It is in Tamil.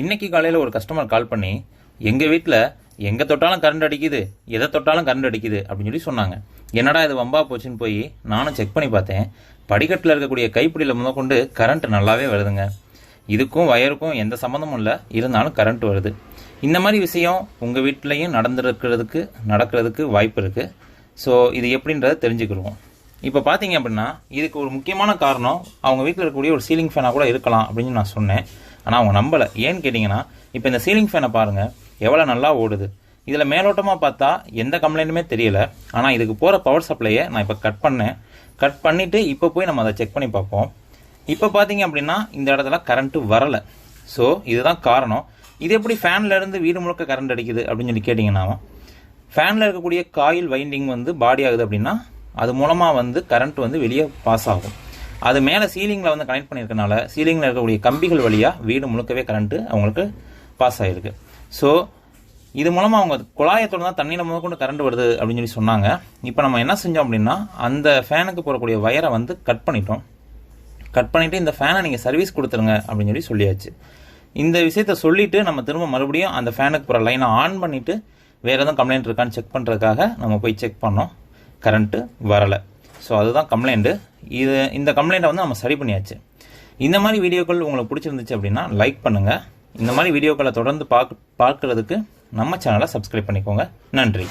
இன்னைக்கு காலையில் ஒரு கஸ்டமர் கால் பண்ணி எங்கள் வீட்டில் எங்கே தொட்டாலும் கரண்ட் அடிக்குது எதை தொட்டாலும் கரண்ட் அடிக்குது அப்படின்னு சொல்லி சொன்னாங்க. என்னடா இது வம்பா போச்சுன்னு போய் நானும் செக் பண்ணி பார்த்தேன். படிக்கட்டில் இருக்கக்கூடிய கைப்பிடியில் முதற்கொண்டு கரண்ட் நல்லாவே வருதுங்க. இதுக்கும் வயருக்கும் எந்த சம்மந்தமும் இல்லை. இருந்தாலும் கரண்ட் வருது. இந்த மாதிரி விஷயம் உங்கள் வீட்லேயும் நடந்துருக்கிறதுக்கு நடக்கிறதுக்கு வாய்ப்பு இருக்குது ஸோ இது எப்படின்றத தெரிஞ்சுக்கிடுவோம். இப்போ பார்த்தீங்க அப்படின்னா இதுக்கு ஒரு முக்கியமான காரணம் அவங்க வீட்டில் இருக்கக்கூடிய ஒரு சீலிங் ஃபேனாக கூட இருக்கலாம் அப்படின்னு நான் சொன்னேன். ஆனால் அவங்க நம்பலை. ஏன்னு கேட்டிங்கன்னா இப்போ இந்த சீலிங் ஃபேனை பாருங்கள் எவ்வளோ நல்லா ஓடுது. இதில் மேலோட்டமாக பார்த்தா எந்த கம்ப்ளைண்ட்டுமே தெரியல. ஆனால் இதுக்கு போகிற பவர் சப்ளையை நான் இப்போ கட் பண்ணேன். கட் பண்ணிவிட்டு இப்போ போய் நம்ம அதை செக் பண்ணி பார்ப்போம். இப்போ பார்த்தீங்க அப்படின்னா இந்த இடத்துல கரண்ட்டு வரலை. ஸோ இதுதான் காரணம். இது எப்படி ஃபேன்லேருந்து வீடு முழுக்க கரண்ட் அடிக்குது அப்படின்னு சொல்லி கேட்டிங்கன்னா ஃபேனில் இருக்கக்கூடிய காயில் வைண்டிங் வந்து பாடி ஆகுது அப்படின்னா அது மூலமாக வந்து கரண்ட் வந்து வெளியே பாஸ் ஆகும். அது மேலே சீலிங்கில் வந்து கனெக்ட் பண்ணியிருக்கனால சீலிங்கில் இருக்கக்கூடிய கம்பிகள் வழியாக வீடு முழுக்கவே கரண்ட்டு அவங்களுக்கு பாஸ் ஆகிருக்கு ஸோ இது மூலமாக அவங்க குழாயத்தோட தான் தண்ணியில் முதற்கொண்டு கரண்ட் வருது அப்படின்னு சொல்லி சொன்னாங்க. இப்போ நம்ம என்ன செஞ்சோம் அப்படின்னா அந்த ஃபேனுக்கு போகக்கூடிய வயரை வந்து கட் பண்ணிட்டோம். கட் பண்ணிவிட்டு இந்த ஃபேனை நீங்கள் சர்வீஸ் கொடுத்துருங்க அப்படின்னு சொல்லி சொல்லியாச்சு. இந்த விஷயத்த சொல்லிவிட்டு நம்ம திரும்ப மறுபடியும் அந்த ஃபேனுக்கு போகிற லைனை ஆன் பண்ணிவிட்டு வேறு எதுவும் கம்ப்ளைண்ட் இருக்கான்னு செக் பண்ணுறதுக்காக நம்ம போய் செக் பண்ணோம். கரண்ட்டு வரலை. ஸோ அதுதான் கம்ப்ளைண்ட்டு இது இந்த கம்ப்ளைண்ட்டை வந்து நம்ம சரி பண்ணியாச்சு. இந்த மாதிரி வீடியோக்கள் உங்களுக்கு பிடிச்சிருந்துச்சு அப்படின்னா லைக் பண்ணுங்கள் இந்த மாதிரி வீடியோக்களை தொடர்ந்து பார்க்க பார்க்குறதுக்கு நம்ம சேனலை சப்ஸ்கிரைப் பண்ணிக்கோங்க. நன்றி.